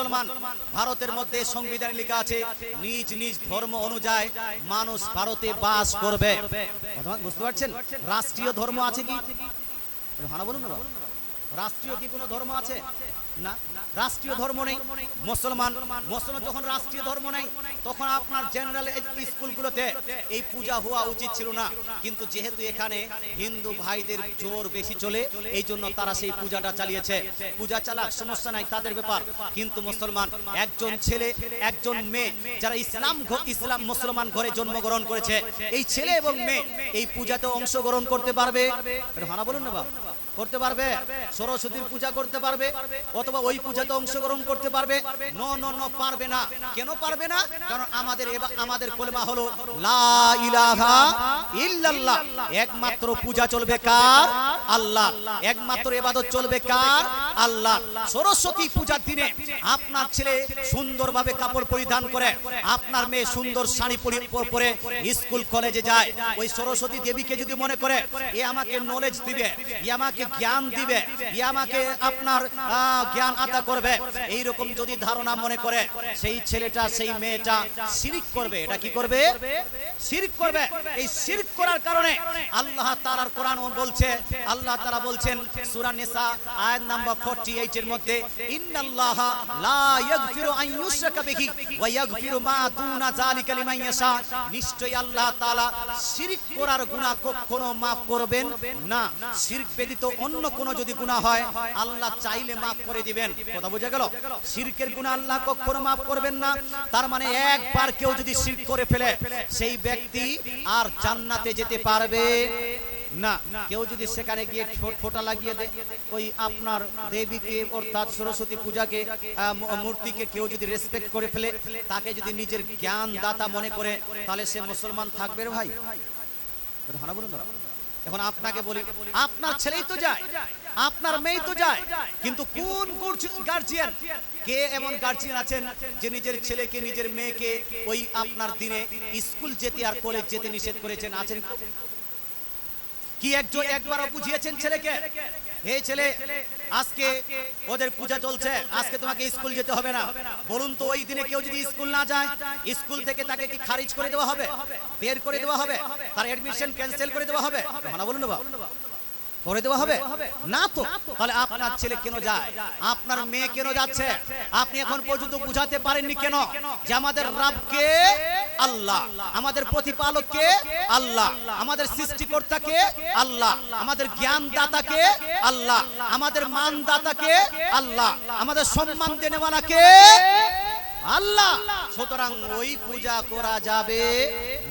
মুসলমান, ভারতের মধ্যে সংবিধানে লেখা আছে, নিজ নিজ ধর্ম অনুযায়ী মানুষ ভারতে বাস করবে। বুঝতে পারছেন? রাষ্ট্রীয় ধর্ম আছে কি? হানা বলুন না। রাষ্ট্রীয় কি কোনো ধর্ম আছে? না। রাষ্ট্রীয় ধর্ম নেই। মুসলমান। মুসলমান যখন রাষ্ট্রীয় ধর্ম নেই, তখন আপনার জেনারেল স্কুলগুলোতে এই পূজা হওয়া উচিত ছিল না। কিন্তু যেহেতু এখানে হিন্দু ভাইদের জোর বেশি চলে, এই জন্য তারা সেই পূজাটা চালিয়েছে। পূজা চালাক, সমস্যা নাই, তাদের ব্যাপার। কিন্তু মুসলমান, একজন ছেলে, একজন মেয়ে, যারা ইসলাম ইসলাম মুসলমান ঘরে জন্মগ্রহণ করেছে, এই ছেলে এবং মেয়ে এই পূজাতে অংশগ্রহণ করতে পারবে। হানা বলুন না বাবা করতে পারবে? সরস্বতীর পূজা করতে পারবে, অথবা ওই পূজাতে অংশগ্রহণ করতে পারবে। ন ন ন পারবে না। কেন পারবে না? কারণ আমাদের আমাদের কলেমা হলো, লা ইল্লাল্লাহ। একমাত্র পূজা চলবে কার? আল্লাহ। একমাত্র ইবাদত চলবে কার? আল্লাহ। সরস্বতী পূজার দিনে আপনার ছেলে সুন্দরভাবে কাপড় পরিধান করে, আপনার মেয়ে সুন্দর শাড়ি পরি- স্কুল, কলেজে যায়। ওই সরস্বতী দেবীকে যদি মনে করে, এ আমাকে নলেজ দিবে, এ আমাকে জ্ঞান দিবে আমাকে আপনার জ্ঞান আতা করবে। এই রকম যদি ধারণা মনে করে, সেই ছেলেটা, সেই মেয়েটা শিরিক করবে। এটা কি করবে? শিরিক করবে। এই শিরিক করার কারণে আল্লাহ তাআলার কোরআন বলছে, আল্লাহ তাআলা বলছেন, সূরা নিসা আয়াত নাম্বার 48 এর মধ্যে, ইন্নাল্লাহা লা ইয়াগফিরু আন ইউশরাকা বিহি ওয়া ইয়াগফিরু মা দুনা যালিকা লিমান ইয়াশা। নিশ্চয়ই আল্লাহ তাআলা শিরিক করার গুনাহ কখনো maaf করবেন না। শিরক ব্যতীত অন্য কোনো যদি গুনাহ হয়, আল্লাহ চাইলে মাফ করে দিবেন। কথা বোঝা গেল? শিরকের গুনাহ আল্লাহ কখনো মাফ করবেন না। তার মানে একবার কেউ যদি শিরক করে ফেলে, সেই ব্যক্তি আর জান্নাতে যেতে পারবে না। কেউ যদি সেখানে গিয়ে ফোঁটা লাগিয়ে দেয় ওই আপনার দেবীকে, অর্থাৎ সরস্বতী পূজাকে মূর্তিকে কেউ যদি রেসপেক্ট করে ফেলে, তাকে যদি নিজের জ্ঞান দাতা মনে করে, তাহলে সে মুসলমান থাকবে ভাই? বলুন এখন আপনাকে বলি, আপনার ছেলেই তো যায়। আপনার মেয়ে তো যায়, কিন্তু কোন গার্জিয়ান কে এমন গার্জিয়ান আছেন যে নিজের ছেলেকে, নিজের মেয়েকে ওই আপনার দিনে স্কুল যেতে আর কলেজ যেতে নিষেধ করেছেন? আছেন কি একজন একবারও বুঝিয়েছেন ছেলেকে? হে ছেলে, আজকে ওদের পূজা চলছে, আজকে তোমাকে স্কুল যেতে হবে না। বলুন তো, ওই দিনে কেউ যদি স্কুল না যায়, স্কুল থেকে তাকে কি খারিজ করে দেওয়া হবে? বের করে দেওয়া হবে? তার এডমিশন ক্যান্সেল করে দেওয়া হবে? না বলুন বাবা। করে দেওয়া হবে? না তো। তাহলে আপনার ছেলে কেন যায়? আপনার মেয়ে কেন যাচ্ছে? আপনি এখন পর্যন্ত বুঝাতে পারেননি কেন? যে আমাদের রাবকে আল্লাহ। আমাদের প্রতিপালককে? আল্লাহ। আমাদের সৃষ্টিকর্তাকে? আল্লাহ। আমাদের জ্ঞান দাতাকে আল্লাহ। আমাদের মান দাতাকে আল্লাহ। আমাদের সম্মান দেনেওয়ালাকে? আল্লাহ, সুতরাং ওই পূজা করা যাবে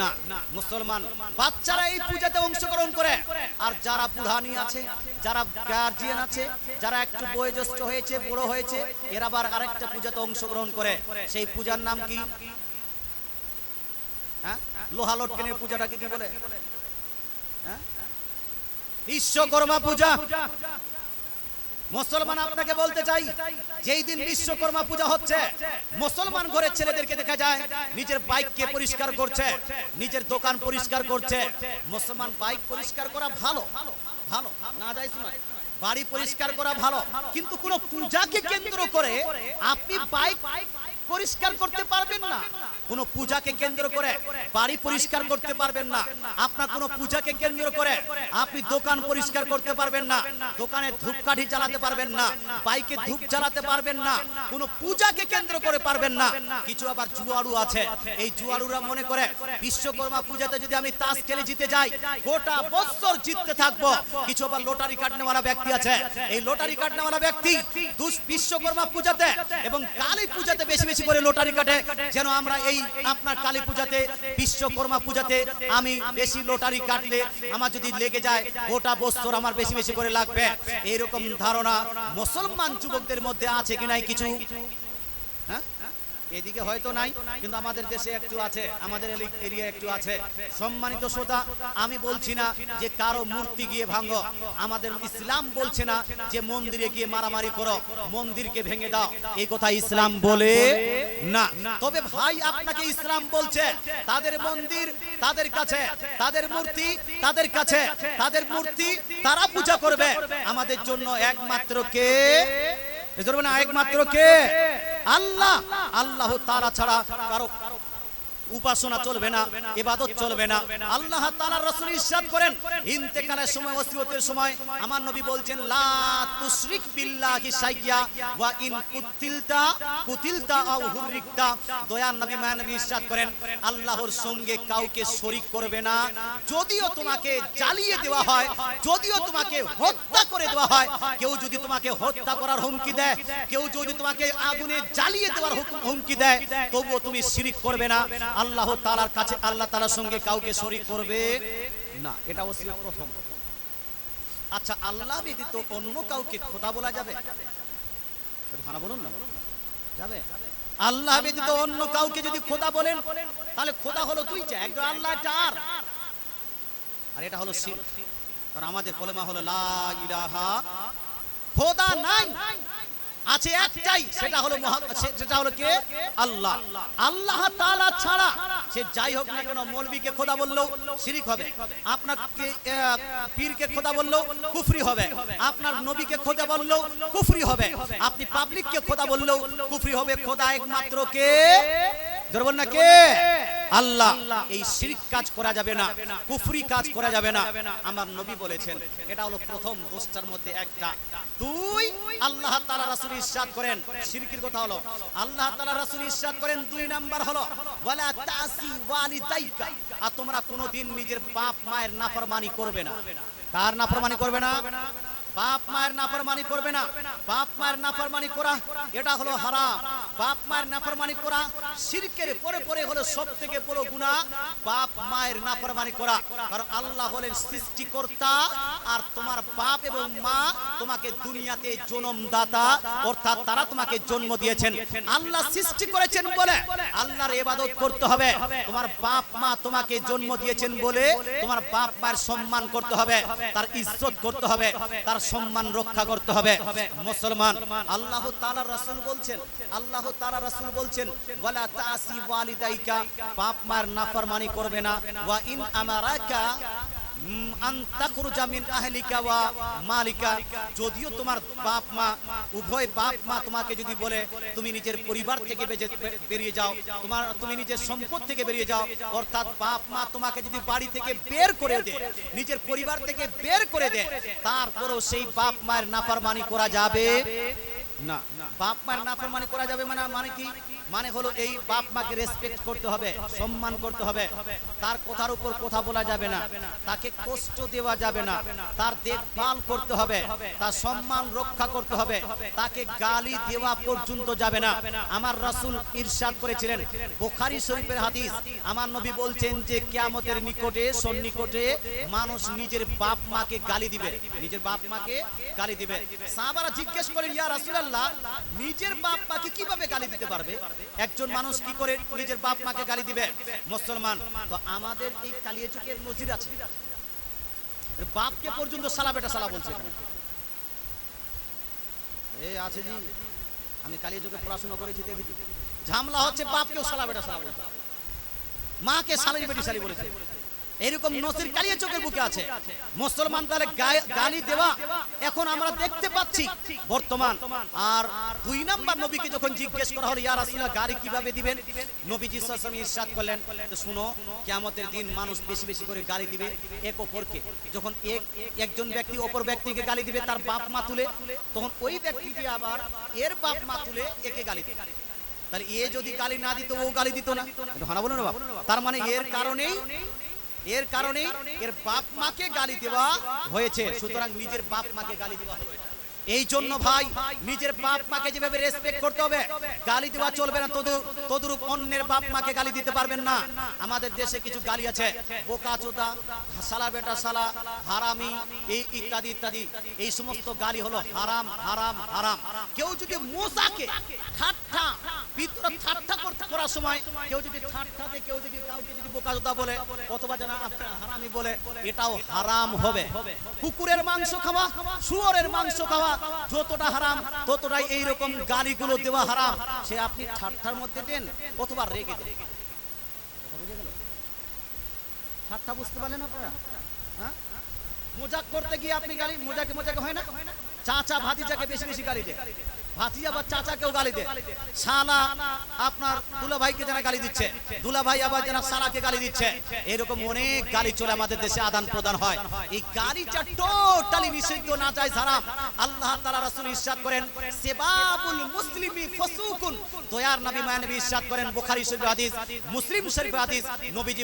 না। মুসলমান বাচ্চারা এই পূজাতে অংশগ্রহণ করে। আর যারা বুড়ানি আছে, যারা গার্জিয়ান আছে, যারা একটু বয়োজ্যেষ্ঠ হয়েছে, বড় হয়েছে, এরা আবার আরেকটা পূজাতে অংশগ্রহণ করে। সেই পূজার নাম কি? হ্যাঁ? লোহা লটকেনের পূজাটাকে কি বলে? হ্যাঁ? বিশ্বকর্মা পূজা। মুসলমান আপনাকে বলতে চাই, যেই দিন বিশ্বকর্মা পূজা হচ্ছে, মুসলমান ঘরের ছেলেদেরকে দেখা যায়, নিজের বাইককে পরিষ্কার করছে, নিজের দোকান পরিষ্কার করছে, মুসলমান বাইক পরিষ্কার করা ভালো ভালো না যাই নয় বাড়ি পরিষ্কার করা ভালো কিন্তু কোন পূজাকে কেন্দ্র করে আপনি বাইক পরিষ্কার করতে পারবেন না কোন পূজাকে কেন্দ্র করে বাড়ি পরিষ্কার করতে পারবেন না আপনার কোন পূজাকে কেন্দ্র করে আপনি দোকান পরিষ্কার করতে পারবেন না দোকানে ধূপকাঠি জ্বালাতে পারবেন না বাইকে ধূপ জ্বালাতে পারবেন না কোন পূজাকে কেন্দ্র করে পারবেন না কিছু আবার জুয়াড়ু আছে এই জুয়াড়ুরা মনে করে বিশ্বকর্মা পূজাতে যদি আমি তাস খেলে জিতে যাই গোটা বছর জিততে থাকব কিছু আবার লটারি কাটনেওয়ালা ব্যক্তি আছে এই লটারি কাটনেওয়ালা ব্যক্তি বিশ্বকর্মা পূজাতে এবং কালী পূজাতে বেশি বেশি করে লটারি কাটে। যেন আমরা এই আপনার কালী পূজাতে, বিশ্বকর্মা পূজাতে আমি বেশি লটারি কাটলে আমার যদি লেগে যায়, গোটা বছর আমার বেশি বেশি করে লাগবে। এইরকম ধারণা মুসলমান যুবকদের মধ্যে আছে কি নাই কিছু? হ্যাঁ? এদিকে হয়তো নাই, কিন্তু আমাদের দেশে একটু আছে, আমাদের এরিয়া একটু আছে। সম্মানিত শ্রোতা, আমি বলছি না যে কারও মূর্তি গিয়ে ভাঙো। আমাদের ইসলাম বলছে না যে মন্দিরে গিয়ে মারামারি করো, মন্দিরকে ভেঙে দাও। এই কথা ইসলাম বলে না। তবে ভাই আপনাকে ইসলাম বলছে, তাদের মন্দির তাদের কাছে, তাদের মূর্তি তাদের কাছে, তাদের মূর্তি তারা পূজা করবে। আমাদের জন্য একমাত্র কে? একমাত্র কে? আল্লাহ আল্লাহ তারা ছাড়া কারও উপাসনা চলবে না, ইবাদত চলবে না। আল্লাহ তাআলার রাসূল ইরশাদ করেন, ইন্তেকালের সময়, ওসিয়তের সময় আমার নবী বলছেন, লা তুশরিক বিল্লাহি শাইয়্যা ওয়া ইন কুতিলতা কুতিলতা আও হুররিকতা। নবী নবী ইরশাদ করেন, আল্লাহর সঙ্গে কাউকে শরীক করবে না। যদিও তোমাকে জ্বালিয়ে দেওয়া হয়, যদিও তোমাকে হত্যা করে দেওয়া হয়, কেউ যদি তোমাকে হত্যা করার হুমকি দেয়, কেউ যদি তোমাকে আগুনে জ্বালিয়ে দেওয়ার হুমকি দেয়, তবুও তুমি শিরিক করবে না। আল্লাহ তাআলার কাছে আল্লাহ তাআলার সঙ্গে কাউকে শরীক করবে? না, এটা অবশ্যই প্রথম। আচ্ছা আল্লাহ ব্যতীত অন্য কাউকে খোদা বলা যাবে? ভাড়া বলুন না। যাবে? আল্লাহ ব্যতীত অন্য কাউকে যদি খোদা বলেন, তাহলে খোদা হলো দুইটা একজন আল্লাহ আর আর এটা হলো শির। কারণ আমাদের কলেমা হলো লা ইলাহা, খোদা নাই। আছে একটাই সেটা হলো সেটা হলো কে? আল্লাহ। আল্লাহ তাআলা ছাড়া সে যাই হোক না কেন মৌলবীকে খোদা বললেও শিরিক হবে। আপনাকে আহ, পীরকে খোদা বলল কুফরি হবে। আপনার নবীকে খোদা বললেও কুফরি হবে। আপনি পাবলিককে খোদা বললেও কুফরি হবে। খোদা একমাত্র কে? জোরে বল না কে? আল্লাহ এই শিরিক কাজ করা যাবে না কুফরি কাজ করা যাবে না। আমার নবী বলেছেন এটা হলো প্রথম দোষটার মধ্যে একটা। দুই আল্লাহ তাআলা রাসূল ইরশাদ করেন। শিরকের কথা হলো আল্লাহ তাআলা রাসূল ইরশাদ করেন দুই নাম্বার হলো ওয়ালা তাসি ওয়ালিদাইকা। আর তোমরা কোনোদিন নিজের বাপ মায়ের নাফরমানি করবে না। কার নাফরমানি করবে না? বাপ মায়ের নাফরমানি করবে না। বাপ মায়ের নাফরমানি করা এটা হলো হারাম। বাপ মায়ের নাফরমানি করা, শিরকের পরে পরে হলো সব থেকে বড় গুনাহ, বাপ মায়ের নাফরমানি করা। কারণ আল্লাহ হলেন সৃষ্টিকর্তা, আর তোমার বাপ এবং মা তোমাকে দুনিয়াতে জন্মদাতা, অর্থাৎ তারা তোমাকে জন্ম দিয়েছেন। আল্লাহ সৃষ্টি করেছেন বলে আল্লাহর ইবাদত করতে হবে। তোমার বাপ মা তোমাকে জন্ম দিয়েছেন বলে তোমার বাপ মায়ের সম্মান করতে হবে, তার ইজ্জত করতে হবে, তার সম্মান রক্ষা করতে হবে। মুসলমান, আল্লাহ তাআলা রাসূল বলছেন, আল্লাহ তাআলা রাসূল বলছেন, ওয়ালা তাসি ওয়ালিদাইকা বাপ মায়ের নাফরমানি করবে না। ওয়া ইন আমারাকা যদিও তোমার বাপ মা, উভয় বাপ মা তোমাকে যদি বলে, তুমি নিজের পরিবার থেকে বেরিয়ে যাও, তোমার, তুমি নিজের সম্পদ থেকে বেরিয়ে যাও অর্থাৎ বাপ মা তোমাকে যদি বাড়ি থেকে বের করে দেয়, নিজের পরিবার থেকে বের করে দেয়, তারপরেও সেই বাপ মায়ের নাফরমানি করা যাবে। না। বাপ মায়ের নাফরমানি করা যাবে মানে মানে কি? মানে হলো এই বাপ মাকে রেসপেক্ট করতে হবে, সম্মান করতে হবে। তার কথার উপর কথা বলা যাবে না। তাকে কষ্ট দেওয়া যাবে না। তার দেখভাল করতে হবে। তার সম্মান রক্ষা করতে হবে। তাকে গালি দেওয়া পর্যন্ত যাবে না। আমার রাসূল ইরশাদ করেছিলেন বুখারী শরীফের হাদিস। আমার নবী বলছেন যে কিয়ামতের নিকটে, সন্নিকটে মানুষ নিজের বাপ মাকে গালি দিবে। নিজের বাপ মাকে গালি দিবে। সাহাবারা জিজ্ঞেস করেন ইয়া রাসূলুল্লাহ নিজের বাপ মাকে কীভাবে গালি দিতে পারবে? একজন মানুষ কি করে নিজের বাপ মাকে গালি দিবে? মুসলমান, তো আমাদের এই কালিয়াচকের নজির আছে। বাপকে পর্যন্ত সালা বেটা সালা বলছে এই আছে জি। আমি কালিয়াচকে পড়াশোনা করেছি, দেখেছি। ঝামলা হচ্ছে, বাপকেও সালা বেটা সালা বলছে। মাকে সালি বেটি সালি বলেছে। এরকম নসির কালিয়া চোখের বুকে আছে। মুসলমান তাহলে গালি দেওয়া এখন আমরা দেখতে পাচ্ছি। বর্তমান আর দুই নাম্বার নবীকে যখন জিজ্ঞেস করা হলো ইয়া রাসূলুল্লাহ গালি কীভাবে দিবেন? নবীজি সাল্লাল্লাহু আলাইহি ইরশাদ করলেন তো শুনো কিয়ামতের দিন মানুষ বেশি বেশি করে গালি দিবে এক অপরকে যখন এক একজন ব্যক্তি অপর ব্যক্তিকে গালি দিবে তার বাপ মা তুলে তখন ওই ব্যক্তিটি আবার এর বাপ মা তুলে একে গালি দেবে তাহলে এ যদি গালি না দিত ও গালি দিত না হানা বলুন না। তার মানে এর কারণেই এর কারণে এর বাপ মাকে গালি দেওয়া হয়েছে সুতরাং নিজের বাপ মাকে গালি দেওয়া এটা। এই জন্য ভাই, নিজের বাপ মাকে যেভাবে রেসপেক্ট করতে হবে, গালি দেওয়া চলবে না, তদু তদুরূপ অন্যের বাপ মাকে গালি দিতে পারবেন না। আমাদের দেশে কিছু গালি আছে বোকা চোদা সালা বেটা সালা, হারামি, এই ইত্যাদি ইত্যাদি। এই সমস্ত গালি হলো হারাম হারাম হারাম। কেউ যদি মোসাকে ঠাট্টা, ভিতরে ঠাট্টা করার সময় কেউ যদি ঠাট্টাতে কেউ যদি কাউকে যদি বোকা চোদা বলে, অথবা আপনার হারামি বলে, এটাও হারাম হবে। কুকুরের মাংস খাওয়া, শুয়োরের মাংস খাওয়া যতটা হারাম, ততটাই এইরকম গালিগুলো দেওয়া হারাম, সে আপনি ঠাট্টার মধ্যে দেন অথবা রেগে দেন। ঠাট্টা বুঝতে পারলেন আপনারা? হ্যাঁ? মজাক করতে গিয়ে আপনি গালি, মজাকে মজাকে হয় না? চাচা ভাতিজাকে বেশি বেশি গালি দেয়। ভাতিজা বা চাচাকেও গালি দেয়। শালা আপনার দুলা ভাইকে যেন গালি দিচ্ছে দুলা ভাই আবার যেন শালাকে গালি দিচ্ছে। এরকম অনেক গালি চলে আমাদের দেশে আদান প্রদান হয়। এই গালিটা টোটালি নিষিদ্ধ, না যায় সারা আল্লাহ তাআলা রাসূল ইরশাদ করেন, সেবাবুল মুসলিমি ফাসুকুন। দয়ার নবী, মায়া নবী ইরশাদ করেন, বুখারী শরীফ হাদিস, মুসলিম শরীফ হাদিস, নবীজি